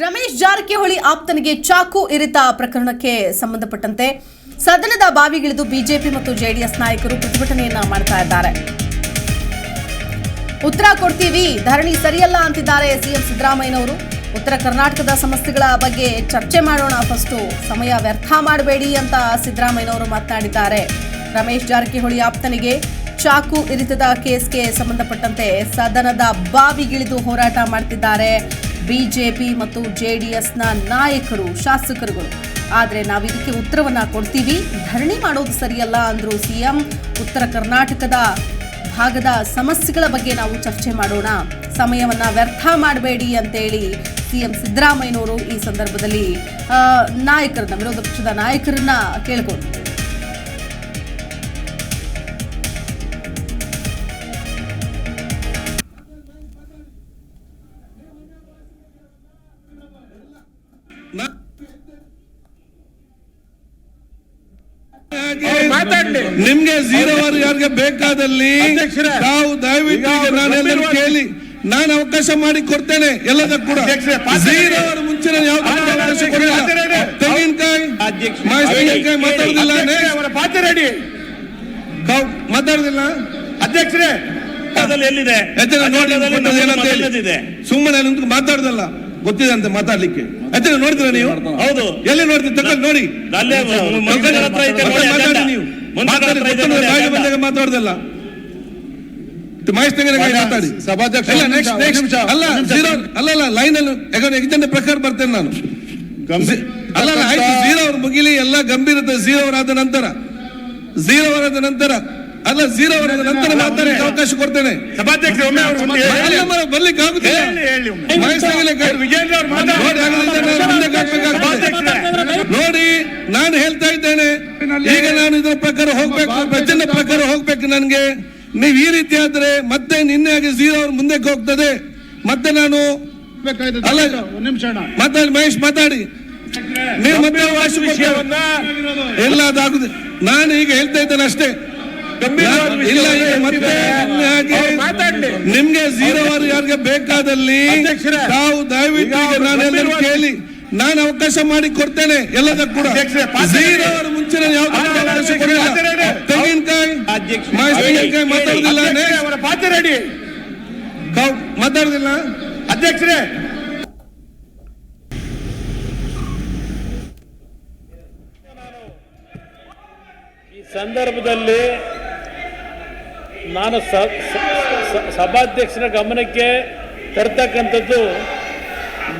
ರಮೇಶ್ ಜಾರಕಿಹೊಳಿ ಆಪ್ತನಿಗೆ ಚಾಕು ಇರಿತ ಪ್ರಕರಣಕ್ಕೆ ಸಂಬಂಧಪಟ್ಟಂತೆ ಸದನದ ಬಾವಿಗಿಳಿದು ಬಿಜೆಪಿ ಮತ್ತು ಜೆಡಿಎಸ್ ನಾಯಕರು ಪ್ರತಿಭಟನೆಯನ್ನ ಮಾಡ್ತಾ ಇದ್ದಾರೆ. ಉತ್ತರ ಕೊಡ್ತೀವಿ, ಧರಣಿ ಸರಿಯಲ್ಲ ಅಂತಿದ್ದಾರೆ ಸಿಎಂ ಸಿದ್ದರಾಮಯ್ಯನವರು. ಉತ್ತರ ಕರ್ನಾಟಕದ ಸಮಸ್ಯೆಗಳ ಬಗ್ಗೆ ಚರ್ಚೆ ಮಾಡೋಣ ಫಸ್ಟು. ಸಮಯ ವ್ಯರ್ಥ ಮಾಡಬೇಡಿ ಅಂತ ಸಿದ್ದರಾಮಯ್ಯನವರು ಮಾತನಾಡಿದ್ದಾರೆ. ರಮೇಶ್ ಜಾರಕಿಹೊಳಿ ಆಪ್ತನಿಗೆ ಚಾಕು ಇರಿತದ ಕೇಸ್ಗೆ ಸಂಬಂಧಪಟ್ಟಂತೆ ಸದನದ ಬಾವಿಗಿಳಿದು ಹೋರಾಟ ಮಾಡ್ತಿದ್ದಾರೆ. ಬಿಜೆಪಿ ಮತ್ತು ಜೆಡಿಎಸ್ನ ನಾಯಕರು, ಶಾಸಕರುಗಳು. ಆದರೆ ನಾವು ಇದಕ್ಕೆ ಉತ್ತರವನ್ನ ಕೊಡ್ತೀವಿ. ಧರಣಿ ಮಾಡೋದು ಸರಿಯಲ್ಲ ಅಂದರು ಸಿಎಂ ಉತ್ತರ ಕರ್ನಾಟಕದ ಭಾಗದ ಸಮಸ್ಯೆಗಳ ಬಗ್ಗೆ ನಾವು ಚರ್ಚೆ ಮಾಡೋಣ. ಸಮಯವನ್ನ ವ್ಯರ್ಥ ಮಾಡಬೇಡಿ ಅಂತೇಳಿ ಸಿಎಂ ಸಿದ್ದರಾಮಯ್ಯನವರು ಈ ಸಂದರ್ಭದಲ್ಲಿ ನಾಯಕರನ್ನ, ವಿರೋಧ ಪಕ್ಷದ ನಾಯಕರನ್ನ ಕೇಳ್ಕೊಂಡು ನಿಮ್ಗೆ ಜೀರೋ ಅವರ್ ಯಾರಿಗೆ ಬೇಕಾದಲ್ಲಿ ತಾವು ದಯವಿಟ್ಟು ನಾನೆಲ್ಲರೂ ಕೇಳಿ ನಾನು ಅವಕಾಶ ಮಾಡಿ ಕೊಡ್ತೇನೆ ಎಲ್ಲದಕ್ಕೂ ಕೂಡ. ಅವರ್ ಮುಂಚೆ ನಾನು ಅಧ್ಯಕ್ಷರೇ, ಅವಕಾಶ ಕೊಡಿಲ್ಲ ತೆಂಗಿನಕಾಯಿ ತೆಂಗಿನಕಾಯಿ ಮಾತಾಡುದಿಲ್ಲ ಮಾತಾಡುದಿಲ್ಲ? ಎಲ್ಲಿದೆ. ಸುಮ್ಮನೆ ಮಾತಾಡುದಲ್ಲ. ಗೊತ್ತಿದೆ ಅಂತ ಮಾತಾಡ್ಲಿಕ್ಕೆ. ಅದನ್ನ ನೋಡಿದ್ರ ನೀವು? ಹೌದು. ಎಲ್ಲಿ ನೋಡ್ತೀವಿ ತಗೊಂಡು ನೋಡಿ. ಮಾತಾಡಿ. ನೀವು. ಬಂದಾಗ ಮಾತಾಡುದಲ್ಲ. ಮಹೇಶ್ ತೆಂಗಿನಕಾಯಿ ಮಾತಾಡಿ. ಸಭಾಧ್ಯಕ್ಷ, ಅಲ್ಲ ಅಲ್ಲ ಅಲ್ಲ ಲೈನ್ ಅಲ್ಲಿ ಯಾಕಂದ್ರೆ ಎಕ್ಸಾಮ್ ಪ್ರಕಾರ ಬರ್ತೇನೆ ನಾನು. ಅಲ್ಲ ಆಯ್ತು ಜೀರೋ ಅವ್ರು ಮುಗಿಲಿ ಎಲ್ಲ ಗಂಭೀರತೆ ಜೀರೋ ಅವರಾದ ನಂತರ. ಜೀರೋ ಅವರಾದ ನಂತರ. ಅಲ್ಲ ಜೀರೋ ಅವರ ನಂತರ ಮಾತಾಡಲಿಕ್ಕೆ ಅವಕಾಶ ಕೊಡ್ತೇನೆ. ಸಭಾಧ್ಯಕ್ಷರು ಒಮ್ಮೆ ಅವರು ಬರ್ಲಿಕ್ಕೆ ಆಗುತ್ತೆ ಮಾತಾಡಿ. ನೋಡಿ ನಾನು ಹೇಳ್ತಾ ಇದ್ದೇನೆ. ಈಗ ನಾನು ಇದರ ಪ್ರಕಾರ ಹೋಗ್ಬೇಕು ಪ್ರಚಂಡ ಪ್ರಕಾರ ಹೋಗ್ಬೇಕು ನನ್ಗೆ. ನೀವು ಈ ರೀತಿ ಆದ್ರೆ ಮತ್ತೆ ನಿನ್ನೆ ಆಗಿ ಜೀರೋ ಅವ್ರ ಮುಂದೆ ಹೋಗ್ತದೆ. ಮತ್ತೆ ನಾನು ಅಲ್ಲ ನಿಮಿಷ. ಮಾತಾಡಿ ಮಹೇಶ್ ಮಾತಾಡಿ. ನೀವು ಮತ್ತೆ ಎಲ್ಲ ಅದಾಗುದು. ನಾನು ಈಗ ಹೇಳ್ತಾ ಇದ್ದೇನೆ ಅಷ್ಟೇ. ನಿಮ್ಗೆ ಜೀರೋ ಅವರ್ ಯಾರಿಗೆ ಬೇಕಾದಲ್ಲಿ ಅಧ್ಯಕ್ಷರೇ, ತಾವು ದಯವಿಟ್ಟು ನಾನೆಲ್ಲರೂ ಕೇಳಿ ನಾನು ಅವಕಾಶ ಮಾಡಿ ಕೊಡ್ತೇನೆ ಎಲ್ಲದಕ್ಕೂ ಕೂಡ. ಜೀರೋ. ಅವರ್ ಮುಂಚೆ ಪಾತ್ರ ತೆಂಗಿನಕಾಯಿ ತೆಂಗಿನಕಾಯಿ ಮಾತಾಡುದಿಲ್ಲ ಅಧ್ಯಕ್ಷರೇ, ಅವರ ಪಾತ್ರ ರೆಡಿ ಕಾವ್- ಮಾತಾಡುದಿಲ್ಲ? ಅಧ್ಯಕ್ಷರೇ. ಈ ಸಂದರ್ಭದಲ್ಲಿ ನಾನು ಸಭಾಧ್ಯಕ್ಷರ ಗಮನಕ್ಕೆ ತರ್ತಕ್ಕಂಥದ್ದು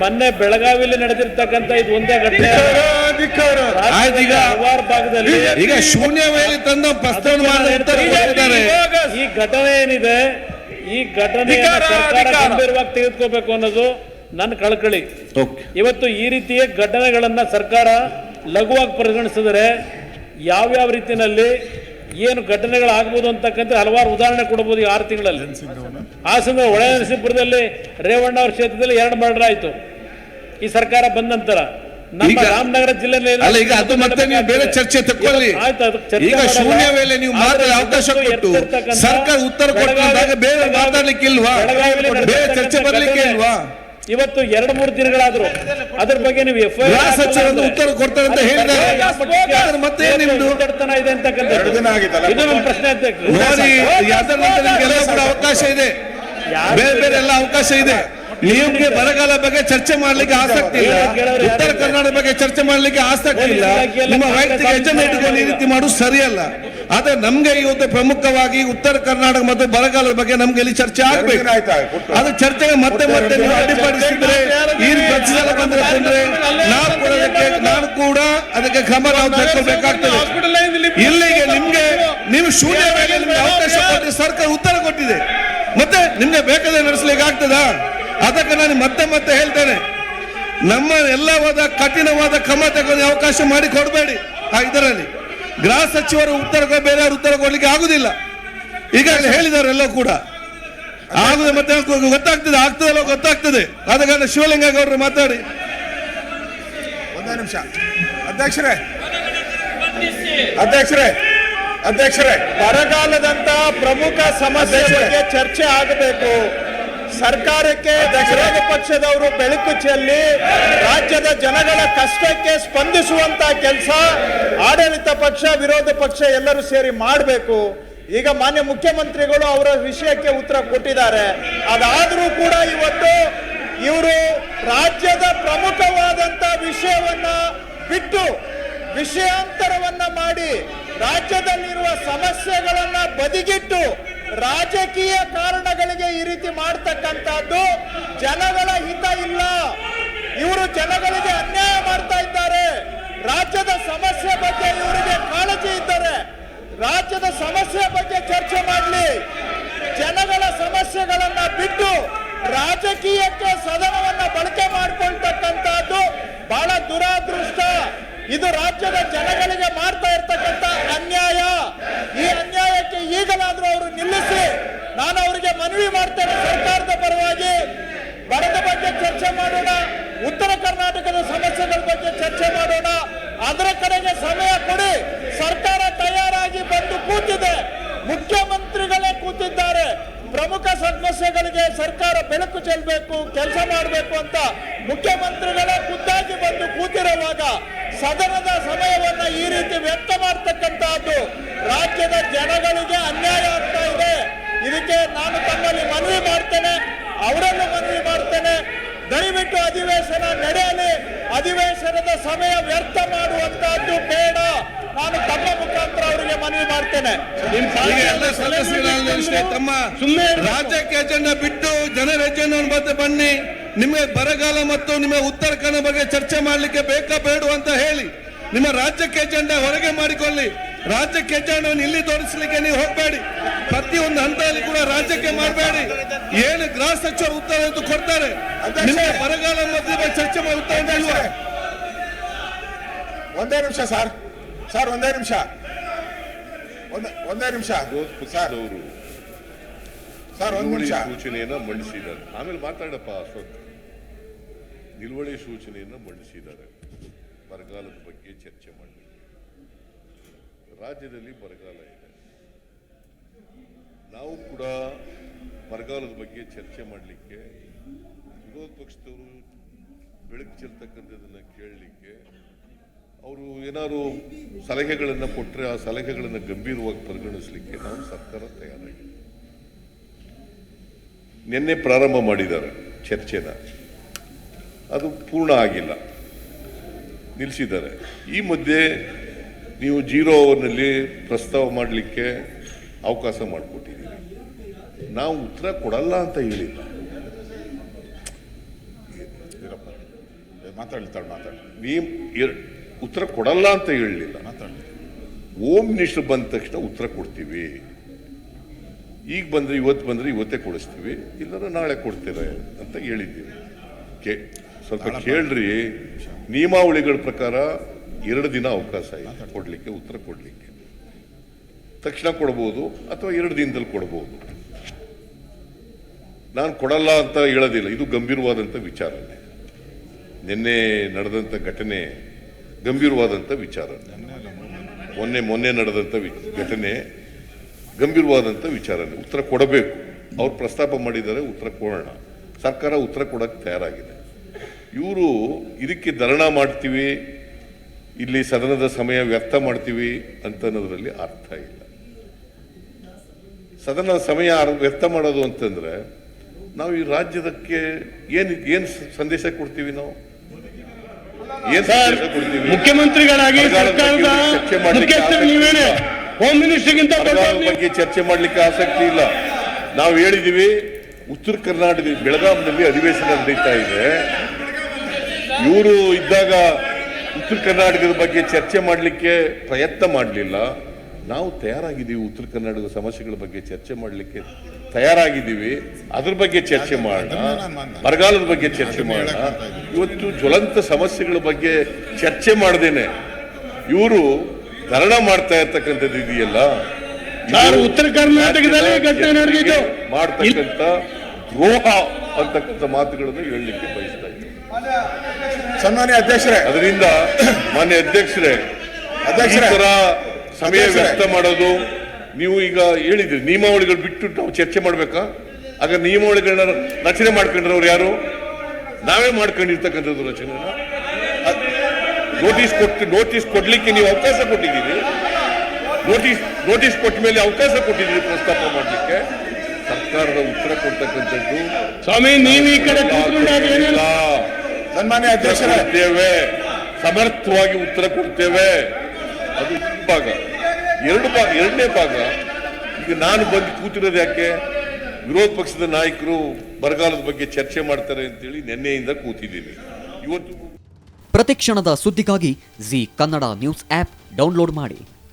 ಮೊನ್ನೆ ಬೆಳಗಾವಿಯಲ್ಲಿ ನಡೆದಿರ್ತಕ್ಕಂಥ ಇದು ಒಂದೇ ಘಟನೆ. ಹಲವಾರು ಭಾಗದಲ್ಲಿ ಈಗ ಶೂನ್ಯ ವೇಳೆ ತಂದ ಈ ಘಟನೆ ಏನಿದೆ? ಈ ಘಟನೆ ಸರ್ಕಾರ. ಗಂಭೀರವಾಗಿ ತೆಗೆದುಕೋಬೇಕು ಅನ್ನೋದು ನನ್ನ ಕಳಕಳಿ. ಇವತ್ತು ಈ ರೀತಿಯ ಘಟನೆಗಳನ್ನ ಸರ್ಕಾರ ಲಘುವಾಗಿ ಪರಿಗಣಿಸಿದರೆ ಯಾವ್ಯಾವ ರೀತಿಯಲ್ಲಿ ಏನು ಘಟನೆಗಳಾಗ್ಬೋದು ಅಂತಕ್ಕಂಥ ಹಲವಾರು ಉದಾಹರಣೆ ಕೊಡಬಹುದು ಈ ಆರು ತಿಂಗಳಲ್ಲಿ. ಹಾಸನ ಒಳೆ ನರಸೀಪುರದಲ್ಲಿ ರೇವಣ್ಣ ಅವ್ರ ಕ್ಷೇತ್ರದಲ್ಲಿ ಎರಡು ಮರ್ಡರ್ ಆಯ್ತು. ಈ ಸರ್ಕಾರ ಬಂದ ನಂತರ ನಮ್ಮ ರಾಮನಗರ ಜಿಲ್ಲೆಯಲ್ಲಿ ಅಲ್ಲ ಈಗ ಅದು ಮತ್ತೆ ನೀವು ಬೇರೆ ಚರ್ಚೆ ತಕೊಳ್ಳಿ ಆಯ್ತು, ಅದಕ್ಕೆ ಚರ್ಚೆ ಈಗ. ಶೂನ್ಯ ವೇಳೆ ನೀವು ಮಾತಾಡ ಅವಕಾಶ ಕೊಟ್ಟು ಸರ್ಕಾರ ಉತ್ತರ ಕೊಡಬೇಕಾದಾಗ ಬೇರೆ ಮಾತಾಡ್ಲಿಕ್ಕೆ ಇಲ್ವಾ? ಬೇರೆ ಚರ್ಚೆ ಬರ್ಲಿಕ್ಕೆ ಇಲ್ವಾ? ಇವತ್ತು ಎರಡು ಮೂರು ದಿನಗಳಾದ್ರು ಅದ್ರ ಬಗ್ಗೆ ನೀವು ಎಫ್ ಐ ಉತ್ತರ ಕೊಡ್ತಾರೆ ಅಂತ ಹೇಳಿದ್ದಾರೆ. ಅದರ ಮತ್ತೆ ನಿಮ್ದು ಇದೆ ಅಂತಕ್ಕಂಥ ಇದು ನಮ್ಮ ಪ್ರಶ್ನೆ ಕೂಡ ಅವಕಾಶ ಇದೆ. ಬೇರೆ ಬೇರೆ ಎಲ್ಲ ಅವಕಾಶ ಇದೆ. ನಿಮ್ಗೆ ಬರಗಾಲ ಬಗ್ಗೆ ಚರ್ಚೆ ಮಾಡ್ಲಿಕ್ಕೆ ಆಸಕ್ತಿ ಇಲ್ಲ. ಉತ್ತರ ಕರ್ನಾಟಕ ಬಗ್ಗೆ ಚರ್ಚೆ ಮಾಡ್ಲಿಕ್ಕೆ ಆಸಕ್ತಿ ಇಲ್ಲ. ನಿಮ್ಮ ವೈಯಕ್ತಿಕ ಎಜೆಂಡಾ ಇಟ್ಕೊಂಡು ಈ ರೀತಿ ಮಾಡೋದು ಸರಿಯಲ್ಲ. ಆದ್ರೆ ನಮ್ಗೆ ಇವತ್ತು ಪ್ರಮುಖವಾಗಿ ಉತ್ತರ ಕರ್ನಾಟಕ ಮತ್ತು ಬರಗಾಲದ ಬಗ್ಗೆ ನಮ್ಗೆ ಇಲ್ಲಿ ಚರ್ಚೆ ಆಗ್ಬೇಕು. ಅದು ಚರ್ಚೆಗೆ ಮತ್ತೆ ಮತ್ತೆ ನೀವು ಅಡ್ಡಿಪಡಿಸಿದ್ರೆ ಈ ಪ್ರತಿ ಸಲ ಬಂದ್ರೆ ಬಂದ್ರೆ ನಾವು ಕೂಡ ಅದಕ್ಕೆ ನಾನು ಕೂಡ ಅದಕ್ಕೆ ಕ್ರಮ ನಾವು ತಗೊಳ್ಬೇಕಾಗ್ತದೆ ಇಲ್ಲಿಗೆ ನಿಮ್ಗೆ ನೀವು ಶೂನ್ಯ ನಿಮ್ಗೆ ಅವಕಾಶ ಕೊಟ್ಟು ಸರ್ಕಾರ ಉತ್ತರ ಕೊಟ್ಟಿದೆ. ಮತ್ತೆ ನಿಮ್ಗೆ ಬೇಕಾದ್ರೆ ನಡೆಸಲಿಕ್ಕೆ ಆಗ್ತದಾ? ಅದಕ್ಕೆ ನಾನು ಮತ್ತೆ ಮತ್ತೆ ಹೇಳ್ತೇನೆ. ನಮ್ಮ ಎಲ್ಲವಾದ ಕಠಿಣವಾದ ಕ್ರಮ ತಗೊಂಡು ಅವಕಾಶ ಮಾಡಿ ಕೊಡಬೇಡಿ ಆ ಇದರಲ್ಲಿ. ಗೃಹ ಸಚಿವರು ಉತ್ತರ ಬೇರೆ ಬೇರೆಯವರು ಉತ್ತರ ಕೊಡ್ಲಿಕ್ಕೆ ಆಗುದಿಲ್ಲ. ಈಗ ಹೇಳಿದವರೆಲ್ಲ ಎಲ್ಲ ಕೂಡ. ಆಗುದ ಮತ್ತೆ ಗೊತ್ತಾಗ್ತದೆ ಆಗ್ತದಲ್ಲ ಗೊತ್ತಾಗ್ತದೆ. ಆದ ಕಾರಣ ಶಿವಲಿಂಗ ಗೌಡರು ಮಾತಾಡಿ. ಒಂದೇ ನಿಮಿಷ. ಅಧ್ಯಕ್ಷರೇ. ಅಧ್ಯಕ್ಷರೇ. ಅಧ್ಯಕ್ಷರೇ. ಬರಗಾಲದಂತ ಪ್ರಮುಖ ಸಮಸ್ಯೆ ಬಗ್ಗೆ ಚರ್ಚೆ ಆಗಬೇಕು. ಸರ್ಕಾರಕ್ಕೆ ಪಕ್ಷದವರು ಬೆಳಕು ಚೆಲ್ಲಿ ಜನಗಳ ಕಷ್ಟಕ್ಕೆ ಸ್ಪಂದಿಸುವಂತ ಕೆಲಸ ಆಡಳಿತ ಪಕ್ಷ, ವಿರೋಧ ಪಕ್ಷ ಎಲ್ಲರೂ ಸೇರಿ ಮಾಡಬೇಕು. ಈಗ ಮಾನ್ಯ ಮುಖ್ಯಮಂತ್ರಿಗಳು ಅವರ ವಿಷಯಕ್ಕೆ ಉತ್ತರ ಕೊಟ್ಟಿದ್ದಾರೆ. ಅದಾದರೂ ಕೂಡ ಇವತ್ತು ಇವರು ರಾಜ್ಯದ ಪ್ರಮುಖವಾದಂತ ವಿಷಯವನ್ನ ಬಿಟ್ಟು ವಿಷಯಾಂತರವನ್ನ ಮಾಡಿ ರಾಜ್ಯದಲ್ಲಿರುವ ಸಮಸ್ಯೆಗಳನ್ನ ಬದಿಗಿಟ್ಟು ರಾಜಕೀಯ ಕಾರಣಗಳಿಗೆ ಈ ರೀತಿ ಮಾಡ್ತಕ್ಕಂಥದ್ದು ಜನಗಳ ಹಿತ ಇಲ್ಲ. ಇವರು ಜನಗಳಿಗೆ ಅನ್ಯಾಯ ಮಾಡ್ತಾ ಇದ್ದಾರೆ. ರಾಜ್ಯದ ಸಮಸ್ಯೆ ಬಗ್ಗೆ ಇವರಿಗೆ ಕಾಳಜಿ ಇದ್ದಾರೆ ರಾಜ್ಯದ ಸಮಸ್ಯೆ ಬಗ್ಗೆ ಚರ್ಚೆ ಮಾಡಲಿ. ಜನಗಳ ಸಮಸ್ಯೆಗಳನ್ನ ಬಿಟ್ಟು ರಾಜಕೀಯಕ್ಕೆ ಸದನವನ್ನ ಬಳಕೆ ಮಾಡಿಕೊಳ್ತಕ್ಕಂತಹದ್ದು ಬಹಳ ದುರಾದೃಷ್ಟ. ಇದು ರಾಜ್ಯದ ಜನಗಳಿಗೆ ಮಾಡ್ತಾ ಇರ್ತಕ್ಕಂಥ ಅನ್ಯಾಯ. ಈ ಅನ್ಯಾಯಕ್ಕೆ ಈಗಲಾದ್ರೂ ಅವರು ನಿಲ್ಲಿಸಿ. ನಾನು ಅವರಿಗೆ ಮನವಿ ಮಾಡ್ತೇನೆ ಸರ್ಕಾರದ ಪರವಾಗಿ. ಬರದ ಬಗ್ಗೆ ಚರ್ಚೆ ಮಾಡೋಣ, ಉತ್ತರ ಕರ್ನಾಟಕದ ಸಮಸ್ಯೆಗಳ ಬಗ್ಗೆ ಚರ್ಚೆ ಮಾಡೋಣ. ಅದರ ಕಡೆಗೆ ಸಮಯ ಕೊಡಿ. ಸರ್ಕಾರ ತಯಾರಾಗಿ ಬಂದು ಕೂತಿದೆ. ಮುಖ್ಯಮಂತ್ರಿಗಳೇ ಕೂತಿದ್ದಾರೆ. ಪ್ರಮುಖ ಸಮಸ್ಯೆಗಳಿಗೆ ಸರ್ಕಾರ ಬೆಳಕು ಚೆಲ್ಲಬೇಕು, ಕೆಲಸ ಮಾಡಬೇಕು ಅಂತ ಮುಖ್ಯಮಂತ್ರಿಗಳೇ ಖುದ್ದಾಗಿ ಬಂದು ಕೂತಿರುವಾಗ ಸದನದ ಸಮಯವನ್ನ ಈ ರೀತಿ ವ್ಯಕ್ತ ಮಾಡ್ತಕ್ಕಂತಹದ್ದು ರಾಜ್ಯದ ಜನಗಳಿಗೆ ಅನ್ಯಾಯ ಆಗ್ತಾ ಇದೆ. ಇದಕ್ಕೆ ನಾನು ತಮ್ಮಲ್ಲಿ ಮನವಿ ಮಾಡ್ತೇನೆ. ಅವರನ್ನು ಮನವಿ ಮಾಡ್ತೇನೆ. ದಯವಿಟ್ಟು ಅಧಿವೇಶನ ನಡೆಯಲಿ. ಅಧಿವೇಶನದ ಸಮಯ ವ್ಯರ್ಥ ಮಾಡುವಂತಹದ್ದು ಬೇಡ. ನಾನು ತಮ್ಮ ಮುಖಾಂತರ ಅವರಿಗೆ ಮನವಿ ಮಾಡ್ತೇನೆ. ತಮ್ಮ ತಮ್ಮ ರಾಜ್ಯಕ್ಕೆ ಅಜೆಂಡಾ ಬಿಟ್ಟು ಜನರ ಅಜೆಂಡ ಮತ್ತೆ ಬನ್ನಿ. ನಿಮಗೆ ಬರಗಾಲ ಮತ್ತು ನಿಮ್ಮ ಉತ್ತರ ಕನ್ನಡ ಬಗ್ಗೆ ಚರ್ಚೆ ಮಾಡಲಿಕ್ಕೆ ಬೇಕಾ ಬೇಡು ಅಂತ ಹೇಳಿ. ನಿಮ್ಮ ರಾಜ್ಯಕ್ಕೆ ಎಜೆಂಡಾ ಹೊರಗೆ ಮಾಡಿಕೊಳ್ಳಿ. ರಾಜ್ಯಕ್ಕೆ ಎಜೆಂಡವನ್ನು ಇಲ್ಲಿ ತೋರಿಸಲಿಕ್ಕೆ ನೀವು ಹೋಗಬೇಡಿ. ಒಂದು ಹಂತದಲ್ಲಿ ಕೂಡ ರಾಜ್ಯಕ್ಕೆ ಮಾಡಬೇಡಿ ಏನು ಗೃಹ ಸಚಿವರು ಉತ್ತರ ಅಂತ ಕೊಡ್ತಾರೆ. ನಿಮಗೆ ಬರಗಾಲ ಮಧ್ಯೆ ಚರ್ಚೆ ಮಾಡಿ ಇಲ್ವಾ? ಒಂದೇ ನಿಮಿಷ ಸರ್. ಸರ್ ಒಂದೇ ನಿಮಿಷ. ಒಂದೇ ಒಂದೇ ನಿಮಿಷ. ಸರ್. ಸರ್ ಒಂದು ನಿಮಿಷ. ಸೂಚನೆಯನ್ನ ಮಂಡಿಸಿದ್ದಾರೆ. ಆಮೇಲೆ ಮಾತಾಡಪ್ಪ ಅಶೋಕ್. ನಿಲುವಳಿ ಸೂಚನೆಯನ್ನ ಮಂಡಿಸಿದ್ದಾರೆ. ಬರಗಾಲದ ಬಗ್ಗೆ ಚರ್ಚೆ ಮಾಡಲಿಕ್ಕೆ ರಾಜ್ಯದಲ್ಲಿ ಬರಗಾಲ ಇದೆ. ನಾವು ಕೂಡ ಬರಗಾಲದ ಬಗ್ಗೆ ಚರ್ಚೆ ಮಾಡಲಿಕ್ಕೆ, ವಿರೋಧ ಪಕ್ಷದವರು ಬೆಳಕು ಚೆಲ್ತಕ್ಕಂಥದ್ದನ್ನು ಕೇಳಲಿಕ್ಕೆ ಅವರು ಏನಾದ್ರು ಸಲಹೆಗಳನ್ನು ಕೊಟ್ಟರೆ ಆ ಸಲಹೆಗಳನ್ನು ಗಂಭೀರವಾಗಿ ಪರಿಗಣಿಸಲಿಕ್ಕೆ ನಾವು ಸರ್ಕಾರ ತಯಾರಾಗಿದೆ. ನಿನ್ನೆ ಪ್ರಾರಂಭ ಮಾಡಿದ್ದಾರೆ ಚರ್ಚೆನ. ಅದು ಪೂರ್ಣ ಆಗಿಲ್ಲ. ನಿಲ್ಲಿಸಿದ್ದಾರೆ ಈ ಮಧ್ಯೆ ನೀವು ಜೀರೋ ಅವರ್ನಲ್ಲಿ ಪ್ರಸ್ತಾವ ಮಾಡಲಿಕ್ಕೆ ಅವಕಾಶ ಮಾಡಿಕೊಟ್ಟಿದ್ದೀರಿ. ನಾವು ಉತ್ತರ ಕೊಡಲ್ಲ ಅಂತ ಹೇಳಿಲ್ಲ. ಮಾತಾಡ್ತಾಳೆ ಮಾತಾಡಿ ನೀವು ಉತ್ತರ ಕೊಡಲ್ಲ ಅಂತ ಹೇಳಲಿಲ್ಲ. ಮಾತಾಡ್ತೀವಿ ಹೋಮ್ ಮಿನಿಸ್ಟರ್ ಬಂದ ತಕ್ಷಣ ಉತ್ತರ ಕೊಡ್ತೀವಿ. ಈಗ ಬಂದ್ರೆ ಇವತ್ತು ಬಂದ್ರೆ ಇವತ್ತೇ ಕೊಡಿಸ್ತೀವಿ. ಇಲ್ಲರ ನಾಳೆ ಕೊಡ್ತೀರ ಅಂತ ಹೇಳಿದ್ದೀವಿ. ಕೇ ಸ್ವಲ್ಪ ಕೇಳ್ರಿ. ನಿಯಮಾವಳಿಗಳ ಪ್ರಕಾರ ಎರಡು ದಿನ ಅವಕಾಶ ಇದೆ. ಕೊಡಲಿಕ್ಕೆ ಉತ್ತರ ಕೊಡಲಿಕ್ಕೆ. ತಕ್ಷಣ ಕೊಡ್ಬೋದು ಅಥವಾ ಎರಡು ದಿನದಲ್ಲಿ ಕೊಡ್ಬೋದು. ನಾನು ಕೊಡಲ್ಲ ಅಂತ ಹೇಳೋದಿಲ್ಲ. ಇದು ಗಂಭೀರವಾದಂಥ ವಿಚಾರನೆ. ನಿನ್ನೆ ನಡೆದಂಥ ಘಟನೆ ಗಂಭೀರವಾದಂಥ ವಿಚಾರ ಮೊನ್ನೆ ಮೊನ್ನೆ ನಡೆದಂಥ ವಿ- ಘಟನೆ ಗಂಭೀರವಾದಂಥ ವಿಚಾರನೆ. ಉತ್ತರ ಕೊಡಬೇಕು. ಅವ್ರು ಪ್ರಸ್ತಾಪ ಮಾಡಿದ್ದಾರೆ ಉತ್ತರ ಕೊಡೋಣ. ಸರ್ಕಾರ ಉತ್ತರ ಕೊಡಕ್ಕೆ ತಯಾರಾಗಿದೆ. ಇವರು ಇದಕ್ಕೆ ಧರಣ ಮಾಡ್ತೀವಿ ಇಲ್ಲಿ ಸದನದ ಸಮಯ ವ್ಯರ್ಥ ಮಾಡ್ತೀವಿ ಅಂತ ಅನ್ನೋದ್ರಲ್ಲಿ ಅರ್ಥ ಇಲ್ಲ. ಸದನದ ಸಮಯ ವ್ಯರ್ಥ ಮಾಡೋದು ಅಂತಂದ್ರೆ ನಾವು ಈ ರಾಜ್ಯದಕ್ಕೆ ಏನ್ ಏನ್ ಸಂದೇಶ ಕೊಡ್ತೀವಿ ನಾವು? ಮುಖ್ಯಮಂತ್ರಿಗಳಾಗಿ. ಹೋಮ್ ಮಿನಿಸ್ಟರ್ಗಿಂತ ಬಗ್ಗೆ ಚರ್ಚೆ ಮಾಡ್ಲಿಕ್ಕೆ ಆಸಕ್ತಿ ಇಲ್ಲ. ನಾವು ಹೇಳಿದೀವಿ ಉತ್ತರ ಕರ್ನಾಟಕ ಬೆಳಗಾವಿನಲ್ಲಿ ಅಧಿವೇಶನ ನಡೀತಾ ಇದೆ. ಇವರು ಇದ್ದಾಗ ಉತ್ತರ ಕರ್ನಾಟಕದ ಬಗ್ಗೆ ಚರ್ಚೆ ಮಾಡಲಿಕ್ಕೆ ಪ್ರಯತ್ನ ಮಾಡಲಿಲ್ಲ. ನಾವು ತಯಾರಾಗಿದ್ದೀವಿ ಉತ್ತರ ಕರ್ನಾಟಕದ ಸಮಸ್ಯೆಗಳ ಬಗ್ಗೆ ಚರ್ಚೆ ಮಾಡಲಿಕ್ಕೆ. ತಯಾರಾಗಿದ್ದೀವಿ. ಅದ್ರ ಬಗ್ಗೆ ಚರ್ಚೆ ಮಾಡೋಣ. ಬರಗಾಲದ ಬಗ್ಗೆ ಚರ್ಚೆ ಮಾಡೋಣ. ಇವತ್ತು ಜ್ವಲಂತ ಸಮಸ್ಯೆಗಳ ಬಗ್ಗೆ ಚರ್ಚೆ ಮಾಡ್ದೇನೆ. ಇವರು ಧರಣ ಮಾಡ್ತಾ ಇರ್ತಕ್ಕಂಥದ್ದು ಇದೆಯಲ್ಲ. ಇದು ಉತ್ತರ ಕರ್ನಾಟಕದಲ್ಲಿ. ಮಾಡ್ತಕ್ಕಂಥ ದ್ರೋಹ. ಅಂತಕ್ಕಂಥ ಮಾತುಗಳನ್ನು ಹೇಳಲಿಕ್ಕೆ ಬಯಸ್ತಾ ಇದ್ದೀನಿ. ಸನ್ಮಾನ್ಯ ಅಧ್ಯಕ್ಷರೇ. ಅದರಿಂದ ಮಾನ್ಯ ಅಧ್ಯಕ್ಷರೇ ಅಧ್ಯಕ್ಷರ. ಸಮಯ. ವ್ಯರ್ಥ ಮಾಡೋದು ನೀವು ಈಗ ಹೇಳಿದ್ರಿ ನಿಯಮಾವಳಿಗಳು ಬಿಟ್ಟು ನಾವು ಚರ್ಚೆ ಮಾಡ್ಬೇಕಾ? ಆಗ ನಿಯಮಾವಳಿಗಳನ್ನ ರಚನೆ ಮಾಡ್ಕೊಂಡ್ರವ್ರು ಯಾರು? ನಾವೇ ಮಾಡ್ಕೊಂಡಿರ್ತಕ್ಕಂಥದ್ದು ರಚನೆ ನೋಟಿಸ್ ಕೊಟ್ಟು ನೋಟಿಸ್ ಕೊಡ್ಲಿಕ್ಕೆ ನೀವು ಅವಕಾಶ ಕೊಟ್ಟಿದ್ದೀರಿ. ನೋಟಿಸ್ ನೋಟಿಸ್ ಕೊಟ್ಟ ಮೇಲೆ ಅವಕಾಶ ಕೊಟ್ಟಿದ್ದೀರಿ ಪ್ರಸ್ತಾಪ ಮಾಡಲಿಕ್ಕೆ. ಸರ್ಕಾರದ ಉತ್ತರ ಕೊಡ್ತಕ್ಕಂಥದ್ದು. ಸ್ವಾಮಿ ನೀವು ಈ ಕಡೆ. ಸನ್ಮಾನ್ಯ ಅಧ್ಯಕ್ಷರೇ. ಸಮರ್ಥವಾಗಿ ಉತ್ತರ ಕೊಡ್ತೇವೆ. ಅದು ಭಾಗ. ಎರಡು ಭಾಗ ಎರಡನೇ ಭಾಗ. ಈಗ ನಾನು ಬಂದು ಕೂತಿರೋದು ಯಾಕೆ? ವಿರೋಧ ಪಕ್ಷದ ನಾಯಕರು ಬರಗಾಲದ ಬಗ್ಗೆ ಚರ್ಚೆ ಮಾಡ್ತಾರೆ ಅಂತೇಳಿ ನಿನ್ನೆಯಿಂದ ಕೂತಿದ್ದೀನಿ. ಇವತ್ತು ಪ್ರತಿಕ್ಷಣದ ಸುದ್ದಿಗಾಗಿ Zee Kannada news app download ಮಾಡಿ.